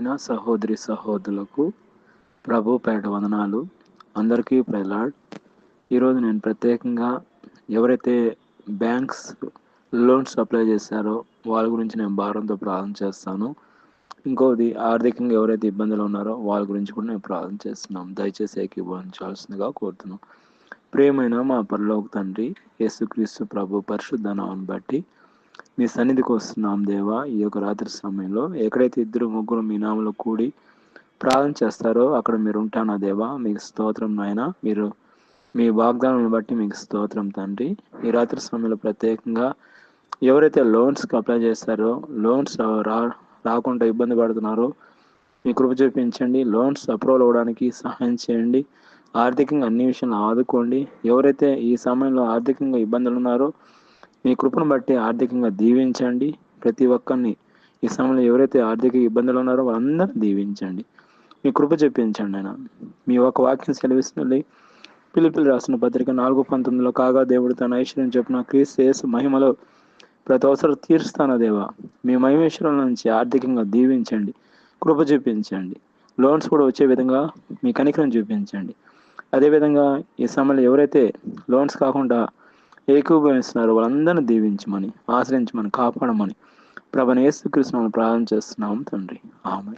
ప్రియమైన సహోదరి సహోదరులకు ప్రభు పేట వందనాలు. అందరికీ ప్రలాడ్ ఈరోజు నేను ప్రత్యేకంగా ఎవరైతే బ్యాంక్స్ లోన్స్ అప్లై చేశారో వాళ్ళ గురించి నేను భారంతో ప్రార్థన చేస్తాను. ఇంకోది ఆర్థికంగా ఎవరైతే ఇబ్బందులు ఉన్నారో వాళ్ళ గురించి కూడా నేను ప్రార్థన చేస్తున్నాం. దయచేసి ఏకీభవించాల్సిందిగా కోరుతున్నాం. ప్రేమైన మా పరలోక తండ్రి యేసుక్రీస్తు ప్రభు పరిశుద్ధ నామను బట్టి మీ సన్నిధికి వస్తున్నాం దేవా. ఈ యొక్క రాత్రి సమయంలో ఎక్కడైతే ఇద్దరు ముగ్గురు మీ నామలో కూడి ప్రార్థన చేస్తారో అక్కడ మీరు ఉంటానా దేవా? మీకు స్తోత్రం నాయన. మీరు మీ వాగ్దానాన్ని బట్టి మీకు స్తోత్రం తండ్రి. ఈ రాత్రి సమయంలో ప్రత్యేకంగా ఎవరైతే లోన్స్కి అప్లై చేస్తారో లోన్స్ రా రాకుండా ఇబ్బంది పడుతున్నారో మీ కృప చూపించండి. లోన్స్ అప్రూవల్ అవ్వడానికి సహాయం చేయండి. ఆర్థికంగా అన్ని విషయాలు ఆదుకోండి. ఎవరైతే ఈ సమయంలో ఆర్థికంగా ఇబ్బందులు ఉన్నారో మీ కృపను బట్టి ఆర్థికంగా దీవించండి. ప్రతి ఒక్కరిని ఈ సమయంలో ఎవరైతే ఆర్థిక ఇబ్బందులు ఉన్నారో వాళ్ళందరూ దీవించండి. మీ కృప చెప్పించండి ఆయన మీ ఒక వాక్యం సెలవిస్తున్నది పిలుపులు రాసిన పత్రిక నాలుగు పంతొమ్మిదిలో కాగా దేవుడు తన ఐశ్వర్యం చెప్పిన క్రీస్తు మహిమలో ప్రతి అవసరం తీరుస్తాను దేవా. మీ మహిమేశ్వరం నుంచి ఆర్థికంగా దీవించండి. కృప చూపించండి. లోన్స్ కూడా వచ్చే విధంగా మీ కనికరం చూపించండి. అదేవిధంగా ఈ సమయంలో ఎవరైతే లోన్స్ కాకుండా ఏకీభవిస్తున్నారు. వాళ్ళందరినీ దీవించమని ఆశ్రయించమని కాపాడమని. ప్రభనేసు కృష్ణను ప్రార్థన చేస్తున్నాం తండ్రి. ఆమె